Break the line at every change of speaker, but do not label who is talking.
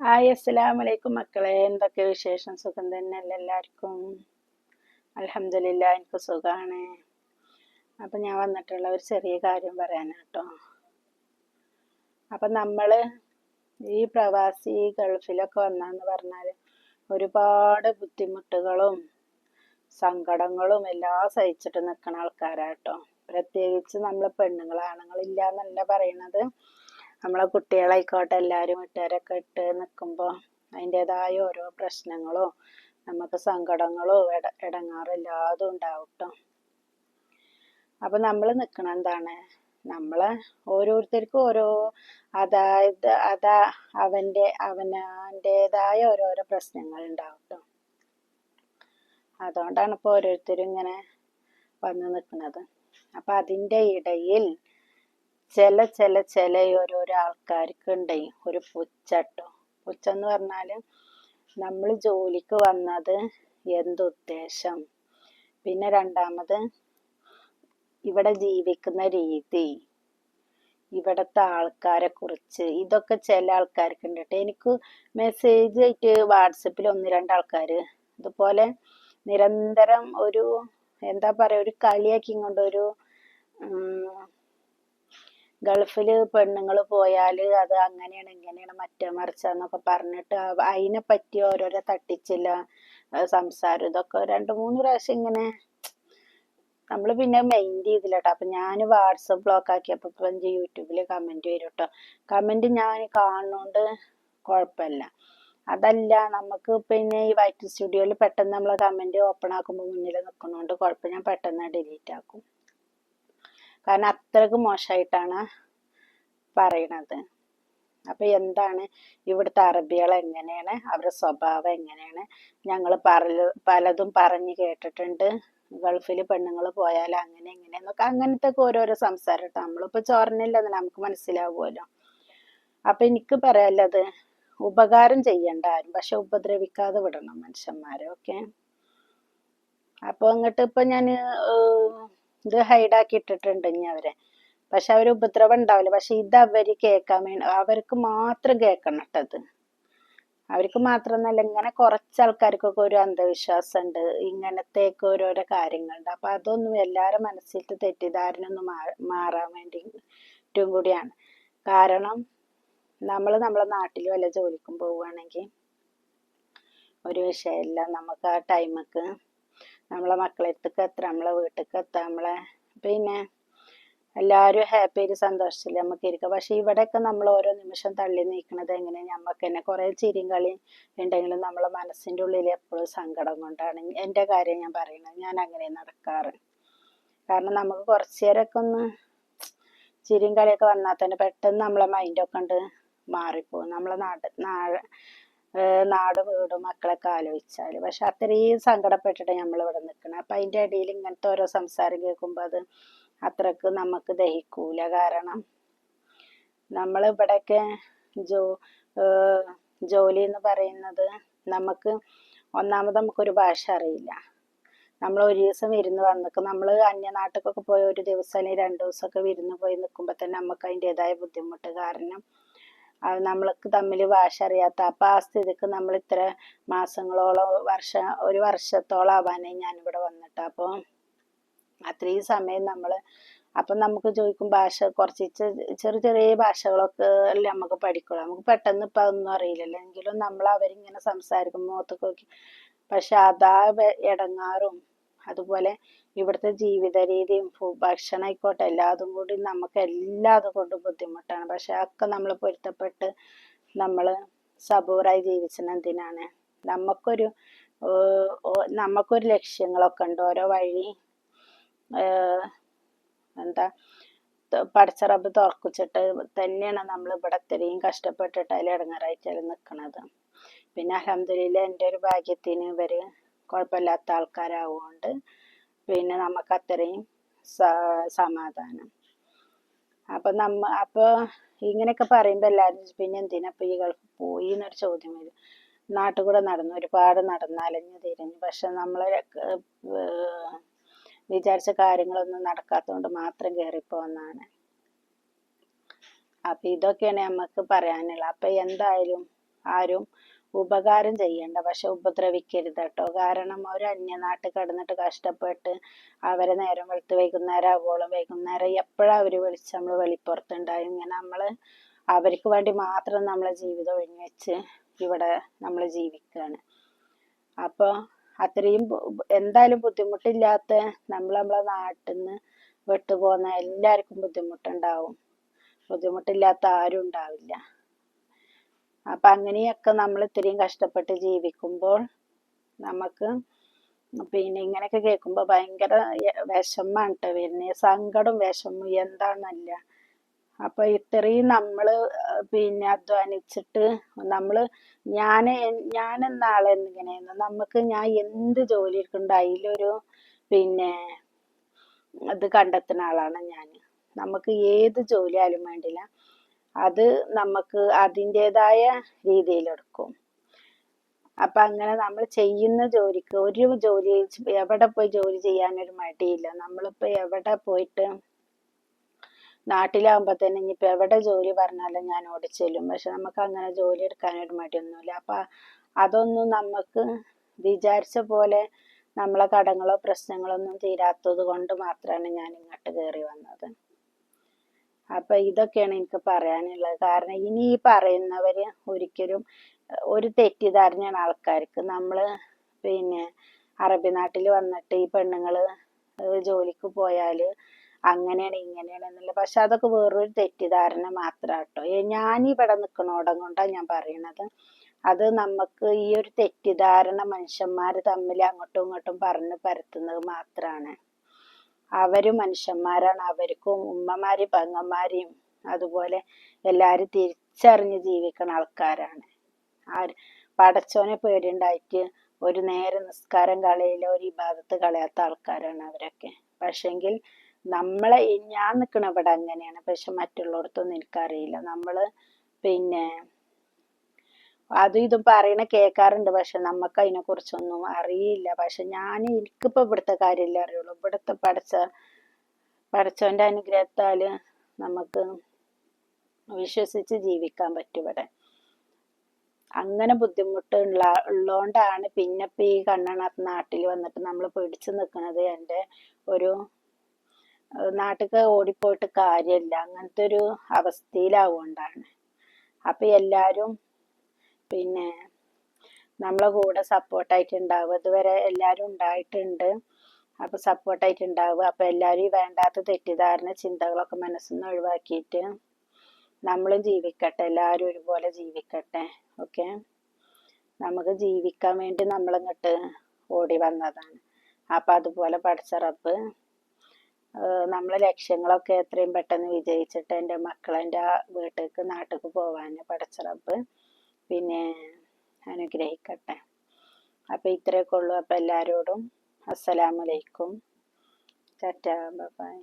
Hi അസ്സലാം വലൈക്കും മക്കളെ. എന്തൊക്കെ വിശേഷം? സുഖം തന്നെയല്ല എല്ലാവർക്കും? അലഹമില്ല എനിക്ക് സുഖമാണ് അപ്പം ഞാൻ വന്നിട്ടുള്ള ഒരു ചെറിയ കാര്യം പറയാനാട്ടോ അപ്പം നമ്മൾ ഈ പ്രവാസി ഗൾഫിലൊക്കെ വന്നാന്ന് പറഞ്ഞാൽ ഒരുപാട് ബുദ്ധിമുട്ടുകളും സങ്കടങ്ങളും എല്ലാം സഹിച്ചിട്ട് നിൽക്കുന്ന ആൾക്കാരാട്ടോ പ്രത്യേകിച്ച് നമ്മൾ പെണ്ണുങ്ങൾ ആണുങ്ങളില്ല എന്നല്ല പറയണത്. നമ്മളെ കുട്ടികളായിക്കോട്ടെ എല്ലാവരും വീട്ടുകാരൊക്കെ ഇട്ട് നിൽക്കുമ്പോൾ അതിന്റെതായ ഓരോ പ്രശ്നങ്ങളോ നമുക്ക് സങ്കടങ്ങളോ ഇട ഇടങ്ങാറും എല്ലാതും ഉണ്ടാവും നമ്മൾ നിൽക്കണ എന്താണ്? നമ്മളെ ഓരോരുത്തർക്കും ഓരോ അതായത് അതാ അവന്റെ അവനാന്റെതായ ഓരോരോ പ്രശ്നങ്ങൾ ഉണ്ടാവും അതുകൊണ്ടാണ് ഇപ്പോൾ ഓരോരുത്തരും ഇങ്ങനെ വന്ന് നിൽക്കുന്നത് അപ്പം അതിന്റെ ഇടയിൽ ചില ചില ചില ഓരോരോ ആൾക്കാർക്ക് ഉണ്ടായി ഒരു പുച്ചട്ടോ പുച്ഛം പറഞ്ഞാൽ നമ്മൾ ജോലിക്ക് വന്നത് എന്തുദ്ദേശം പിന്നെ രണ്ടാമത് ഇവിടെ ജീവിക്കുന്ന രീതി. ഇവിടത്തെ ആൾക്കാരെ കുറിച്ച്. ഇതൊക്കെ ചില ആൾക്കാർക്ക് ഉണ്ട് കേട്ടോ എനിക്ക് മെസ്സേജ് ആയിട്ട് വാട്സപ്പിൽ ഒന്ന് രണ്ട് ഇതുപോലെ നിരന്തരം ഒരു എന്താ പറയുക ഒരു കളിയാക്കി കൊണ്ടൊരു ഗൾഫിൽ പെണ്ണുങ്ങൾ പോയാൽ അത് അങ്ങനെയാണ് ഇങ്ങനെയാണ് മറ്റേ മറിച്ചെന്നൊക്കെ പറഞ്ഞിട്ട് അതിനെ പറ്റി ഓരോരോ തട്ടിച്ചില്ല സംസാരം ഇതൊക്കെ രണ്ട് മൂന്ന് പ്രാവശ്യം ഇങ്ങനെ നമ്മൾ പിന്നെ മൈൻഡ് ചെയ്തില്ല കേട്ടോ അപ്പം ഞാൻ വാട്സപ്പ് ബ്ലോക്ക് ആക്കിയപ്പോൾ ഇപ്പം യൂട്യൂബിൽ കമന്റ് വരും കേട്ടോ കമന്റ് ഞാൻ കാണുന്നോണ്ട് കുഴപ്പമില്ല അതല്ല നമുക്ക് പിന്നെ ഈ വൈറ്റ് സ്റ്റുഡിയോയിൽ പെട്ടെന്ന് നമ്മൾ കമന്റ് ഓപ്പൺ ആക്കുമ്പോൾ മുന്നിൽ നിൽക്കുന്നതുകൊണ്ട് കുഴപ്പം ഞാൻ പെട്ടെന്ന് ഡിലീറ്റ് ആക്കും കാരണം അത്രയ്ക്ക് മോശമായിട്ടാണ് പറയണത്. അപ്പൊ എന്താണ് ഇവിടുത്തെ അറബികൾ എങ്ങനെയാണ്? അവരുടെ സ്വഭാവം എങ്ങനെയാണ്? ഞങ്ങൾ പറ പലതും പറഞ്ഞു കേട്ടിട്ടുണ്ട്. ഗൾഫിൽ പെണ്ണുങ്ങൾ പോയാൽ അങ്ങനെ ഇങ്ങനെ എന്നൊക്കെ അങ്ങനത്തെ ഒക്കെ ഓരോരോ സംസാരം കേട്ടോ. നമ്മളിപ്പോൾ ചോറിനില്ലെന്ന് നമുക്ക് മനസ്സിലാവുമല്ലോ. അപ്പൊ എനിക്ക് പറയാനുള്ളത് ഉപകാരം ചെയ്യണ്ട ആരും പക്ഷെ ഉപദ്രവിക്കാതെ വിടണം മനുഷ്യന്മാരെ ഓക്കെ അപ്പൊ അങ്ങോട്ട് ഇപ്പൊ ഞാൻ ഇത് ഹൈഡാക്കി ഇട്ടിട്ടുണ്ട് ഇനി അവരെ. പക്ഷെ അവർ ഉപദ്രവം ഉണ്ടാവില്ല. പക്ഷെ ഇത് അവർ കേൾക്കാൻ വേണ്ടി അവർക്ക് മാത്രം കേൾക്കണം കേട്ടത് അവർക്ക് മാത്രമെന്നല്ല ഇങ്ങനെ കുറച്ച് ആൾക്കാർക്കൊക്കെ ഒരു അന്ധവിശ്വാസം ഉണ്ട്. ഇങ്ങനത്തേക്ക് ഓരോരോ കാര്യങ്ങളുണ്ട്. അപ്പൊ അതൊന്നും എല്ലാവരും മനസ്സിൽ തെറ്റിദ്ധാരണ ഒന്ന് മാറാൻ വേണ്ടിയിട്ടും കൂടിയാണ്. കാരണം നമ്മൾ നമ്മളെ നാട്ടിൽ വല്ല ജോലിക്കും പോവുകയാണെങ്കിൽ ഒരു വിഷയമില്ല. നമുക്ക് ആ ടൈമക്ക് നമ്മളെ മക്കളെടുത്തേക്ക് എത്ര നമ്മളെ വീട്ടിലേക്ക് എത്താം നമ്മളെ പിന്നെ എല്ലാവരും ഹാപ്പി ആയിട്ട് സന്തോഷത്തിൽ നമുക്ക് ഇരിക്കാം. പക്ഷെ ഇവിടെയൊക്കെ നമ്മൾ ഓരോ നിമിഷം തള്ളി നീക്കണത് എങ്ങനെ നമുക്ക് തന്നെ കുറേ ചിരിയും കളി ഉണ്ടെങ്കിലും നമ്മളെ മനസ്സിന്റെ ഉള്ളിൽ എപ്പോഴും സങ്കടം കൊണ്ടാണ്. എന്റെ കാര്യം ഞാൻ പറയുന്നത് ഞാൻ അങ്ങനെ നടക്കാറ്. കാരണം നമുക്ക് കുറച്ച് നേരമൊക്കെ ഒന്ന് ചിരിയും കളിയൊക്കെ വന്നാൽ തന്നെ പെട്ടെന്ന് നമ്മളെ മൈൻഡൊക്കെ ഉണ്ട് മാറിപ്പോകും. നമ്മളെ നാട് നാട് നാട് വീട് മക്കളൊക്കെ ആലോചിച്ചാൽ. പക്ഷെ അത്രയും സങ്കടപ്പെട്ടിട്ട് നമ്മൾ ഇവിടെ നിൽക്കണം അപ്പം അതിന്റെ ഇടയിൽ ഇങ്ങനത്തെ ഓരോ സംസാരം കേൾക്കുമ്പോൾ അത് അത്രയ്ക്ക് നമുക്ക് ദഹിക്കൂല. കാരണം നമ്മൾ ഇവിടെയൊക്കെ ജോ ജോലി എന്ന് പറയുന്നത് നമുക്ക് ഒന്നാമത് നമുക്കൊരു ഭാഷ അറിയില്ല. നമ്മൾ ഒരു ദിവസം വിരുന്ന് വന്നിക്കും നമ്മൾ അന്യനാട്ടിലൊക്കെ പോയി ഒരു ദിവസം അല്ലെങ്കിൽ രണ്ട് ദിവസമൊക്കെ വിരുന്ന് പോയി നിൽക്കുമ്പോൾ തന്നെ നമുക്ക് അതിന്റെതായ ബുദ്ധിമുട്ട്. കാരണം നമ്മൾക്ക് തമ്മിൽ ഭാഷ അറിയാത്ത അപ്പം ആ സ്ഥിതിക്ക് നമ്മൾ ഇത്ര മാസങ്ങളോളം വർഷ ഒരു വർഷത്തോളം ആവാനായി ഞാനിവിടെ വന്നിട്ട്. അപ്പോൾ അത്രയും സമയം നമ്മൾ അപ്പം നമുക്ക് ചോദിക്കും ഭാഷ കുറച്ച് ചെറിയ ചെറിയ ഭാഷകളൊക്കെ അല്ലേ നമുക്ക് പഠിക്കുള്ളൂ. നമുക്ക് പെട്ടെന്ന് ഇപ്പം അതൊന്നും അറിയില്ലല്ലോ. എങ്കിലും നമ്മൾ അവരിങ്ങനെ സംസാരിക്കുമ്പോൾ മുഖത്തൊക്കെ നോക്കി. പക്ഷെ അതാ ഇടങ്ങാറും അതുപോലെ ഇവിടുത്തെ ജീവിത രീതിയും ഭക്ഷണം ആയിക്കോട്ടെ എല്ലാതും കൂടി നമുക്ക് എല്ലാതും കൊണ്ട് ബുദ്ധിമുട്ടാണ്. പക്ഷെ ഒക്കെ നമ്മൾ പൊരുത്തപ്പെട്ട് നമ്മൾ സബൂറായി ജീവിച്ചത് എന്തിനാണ്? നമുക്കൊരു നമുക്കൊരു ലക്ഷ്യങ്ങളൊക്കെ ഉണ്ട്. ഓരോ വഴി എന്താ പടച്ചറബ് തുറക്കുച്ചിട്ട് തന്നെയാണ് നമ്മൾ ഇവിടെ ഇത്രയും കഷ്ടപ്പെട്ടിട്ട് അതിൽ ഇടങ്ങാറായിട്ട് നിൽക്കുന്നത് പിന്നെ അലഹമില്ല എന്റെ ഒരു ഭാഗ്യത്തിന് ഇവർ കുഴപ്പമില്ലാത്ത ആൾക്കാരാവുകൊണ്ട് പിന്നെ നമുക്ക് അത്രയും സമാധാനം. അപ്പം നമ്മ അപ്പോൾ ഇങ്ങനെയൊക്കെ പറയുമ്പോൾ എല്ലാവരും പിന്നെ എന്തിനാ ഈ ഗൾഫ് പോയി എന്നൊരു ചോദ്യം വരും. നാട്ടിൽ കൂടെ നടന്നു ഒരുപാട് നടന്നലഞ്ഞു തിരിഞ്ഞു. പക്ഷെ നമ്മൾ വിചാരിച്ച കാര്യങ്ങളൊന്നും നടക്കാത്തതുകൊണ്ട് മാത്രം കയറിപ്പോന്നാണ് അപ്പം ഇതൊക്കെയാണ് നമുക്ക് പറയാനുള്ളത് അപ്പം എന്തായാലും ആരും ഉപകാരം ചെയ്യണ്ട പക്ഷെ ഉപദ്രവിക്കരുത് കേട്ടോ കാരണം ഒരു അന്യനാട്ടിൽ കിടന്നിട്ട് കഷ്ടപ്പെട്ട് അവരെ നേരം വെളുത്ത് വൈകുന്നേരം ആവോളം വൈകുന്നേരം എപ്പോഴാ അവർ വിളിച്ച് നമ്മൾ വെളിപ്പുറത്തുണ്ടായി? ഇങ്ങനെ നമ്മൾ അവർക്ക് വേണ്ടി മാത്രം നമ്മളെ ജീവിതം ഒഴിഞ്ഞു വെച്ച് ഇവിടെ നമ്മൾ ജീവിക്കുകയാണ് അപ്പോൾ അത്രയും എന്തായാലും ബുദ്ധിമുട്ടില്ലാത്ത നമ്മൾ നമ്മളെ നാട്ടിൽ നിന്ന് വിട്ടുപോകുന്ന എല്ലാവർക്കും ബുദ്ധിമുട്ടുണ്ടാവും. ബുദ്ധിമുട്ടില്ലാത്ത ആരും ഉണ്ടാവില്ല. അപ്പൊ അങ്ങനെയൊക്കെ നമ്മൾ ഇത്രയും കഷ്ടപ്പെട്ട് ജീവിക്കുമ്പോൾ നമുക്ക് പിന്നെ ഇങ്ങനെയൊക്കെ കേൾക്കുമ്പോൾ ഭയങ്കര വിഷമാണ് കേട്ടോ വരുന്നത് സങ്കടം വിഷമം എന്താണെന്നല്ല അപ്പൊ ഇത്രയും നമ്മൾ പിന്നെ അധ്വാനിച്ചിട്ട് നമ്മൾ ഞാൻ ഞാൻ എന്ന ആളെന്നിങ്ങനെയായിരുന്നു നമുക്ക് ഞാൻ എന്ത് ജോലി എടുക്കണ്ട അതിലൊരു പിന്നെ അത് കണ്ടെത്തുന്ന ആളാണ് ഞാൻ നമുക്ക് ഏത് ജോലി ആയാലും വേണ്ടില്ല. അത് നമുക്ക് അതിന്റെതായ രീതിയിലെടുക്കും. അപ്പൊ അങ്ങനെ നമ്മൾ ചെയ്യുന്ന ജോലിക്ക് ഒരു ജോലി എവിടെ പോയി ജോലി ചെയ്യാനൊരു മടിയില്ല. നമ്മളിപ്പോ എവിടെ പോയിട്ട് നാട്ടിലാകുമ്പോ തന്നെ ഇനിയിപ്പോ എവിടെ ജോലി പറഞ്ഞാലും ഞാൻ ഓടിച്ചെല്ലും. പക്ഷെ നമുക്ക് അങ്ങനെ ജോലി എടുക്കാനൊരു മടിയൊന്നുമില്ല. അപ്പൊ അതൊന്നും നമുക്ക് വിചാരിച്ച പോലെ നമ്മളെ കടങ്ങളോ പ്രശ്നങ്ങളോ ഒന്നും തീരാത്തത് കൊണ്ട് മാത്രമാണ് ഞാൻ ഇങ്ങോട്ട് കയറി വന്നത്. അപ്പൊ ഇതൊക്കെയാണ് എനിക്ക് പറയാനുള്ളത്. കാരണം ഇനി ഈ പറയുന്നവര് ഒരിക്കലും ഒരു തെറ്റിദ്ധാരണയാണ് ആൾക്കാർക്ക്. നമ്മൾ പിന്നെ അറബി നാട്ടിൽ വന്നിട്ട് ഈ പെണ്ണുങ്ങൾ ജോലിക്ക് പോയാൽ അങ്ങനെയാണ് ഇങ്ങനെയാണ് എന്നുള്ളത് പക്ഷെ അതൊക്കെ വേറൊരു തെറ്റിദ്ധാരണ മാത്രാട്ടോ. ഞാൻ ഇവിടെ നിൽക്കണോടം കൊണ്ടാണ് ഞാൻ പറയണത്. അത് നമുക്ക് ഈ ഒരു തെറ്റിദ്ധാരണ മനുഷ്യന്മാർ തമ്മിൽ അങ്ങോട്ടും ഇങ്ങോട്ടും പറഞ്ഞു പരത്തുന്നത് മാത്രമാണ് അവരും മനുഷ്യന്മാരാണ്. അവർക്കും ഉമ്മമാരെയും പെങ്ങന്മാരെയും അതുപോലെ എല്ലാരും തിരിച്ചറിഞ്ഞ് ജീവിക്കുന്ന ആൾക്കാരാണ്. ആര് പടച്ചോനെ പേടിയുണ്ടായിട്ട് ഒരു നേരെ നിസ്കാരം കളയില്ല ഒരു ഇബാദത്ത് കളയാത്ത ആൾക്കാരാണ് അവരൊക്കെ. പക്ഷെങ്കിൽ നമ്മളെ ഞാൻ നിൽക്കണ ഇവിടെ അങ്ങനെയാണ്. പക്ഷെ മറ്റുള്ളിടത്തൊന്നും എനിക്കറിയില്ല. നമ്മൾ പിന്നെ അതും ഇതും പറയണ കേൾക്കാറുണ്ട് പക്ഷെ നമുക്ക് അതിനെ കുറിച്ചൊന്നും അറിയില്ല. പക്ഷെ ഞാൻ എനിക്കിപ്പോ ഇവിടുത്തെ കാര്യമല്ല അറിയുള്ളൂ. ഇവിടുത്തെ പഠിച്ച പഠിച്ചവന്റെ അനുഗ്രഹത്താൽ നമുക്ക് വിശ്വസിച്ച് ജീവിക്കാൻ പറ്റും ഇവിടെ. അങ്ങനെ ബുദ്ധിമുട്ടുള്ള ഉള്ളോണ്ടാണ് പിന്നെ ഇപ്പൊ ഈ കണ്ണണ നാട്ടിൽ വന്നിട്ട് നമ്മൾ പിടിച്ചു നിൽക്കുന്നത് എന്റെ ഒരു നാട്ടിക്ക് ഓടിപ്പോയിട്ട് കാര്യമില്ല അങ്ങനത്തെ ഒരു അവസ്ഥയിലാവുകൊണ്ടാണ് അപ്പൊ എല്ലാരും പിന്നെ നമ്മളെ കൂടെ സപ്പോർട്ടായിട്ട് ഉണ്ടാവുക ഇതുവരെ എല്ലാവരും ഉണ്ടായിട്ടുണ്ട്. അപ്പൊ സപ്പോർട്ടായിട്ട് ഉണ്ടാവുക അപ്പൊ എല്ലാവരും ഈ വേണ്ടാത്ത തെറ്റിദ്ധാരണ ചിന്തകളൊക്കെ മനസ്സിൽ നിന്ന് ഒഴിവാക്കിയിട്ട് നമ്മളും ജീവിക്കട്ടെ. എല്ലാവരും ഒരുപോലെ ജീവിക്കട്ടെ. ഓക്കെ നമുക്ക് ജീവിക്കാൻ വേണ്ടി നമ്മളിങ്ങോട്ട് ഓടി വന്നതാണ്. അപ്പൊ അതുപോലെ പഠിച്ച റബ്ബ് നമ്മളെ ലക്ഷ്യങ്ങളൊക്കെ എത്രയും പെട്ടെന്ന് വിജയിച്ചിട്ട് എന്റെ മക്കളെന്റെ വീട്ടിലേക്ക് നാട്ടിലേക്ക് പോവാൻ പഠിച്ച പിന്നെ അനുഗ്രഹിക്കട്ടെ. അപ്പോൾ ഇത്രയൊക്കെ ഉള്ളൂ. അപ്പോൾ എല്ലാവരോടും അസ്സലാമലൈക്കും ടാറ്റ. ബൈ.